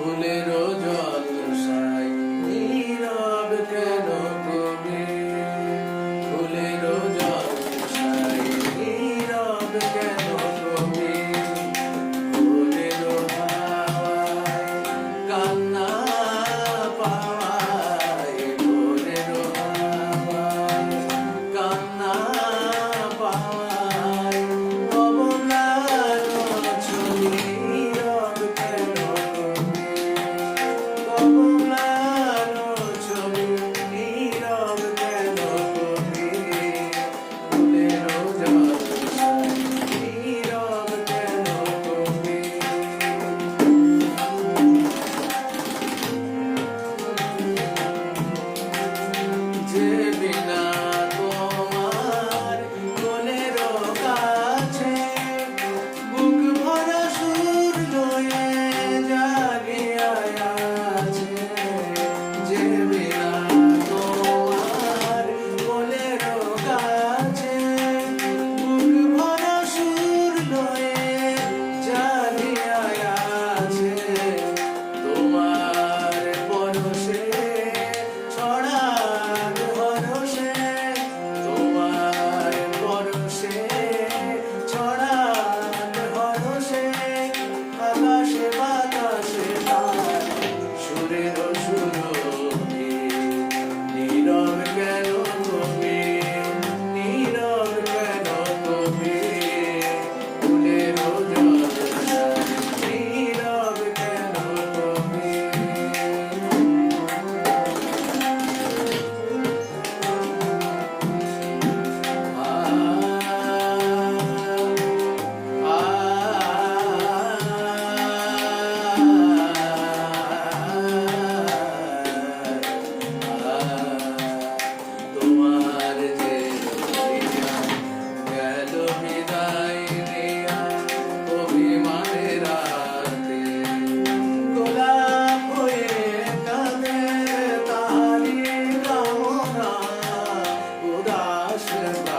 ফুলের যত সাই নীরব কেন কবি ফুলের যত সাই নীরব কেন love.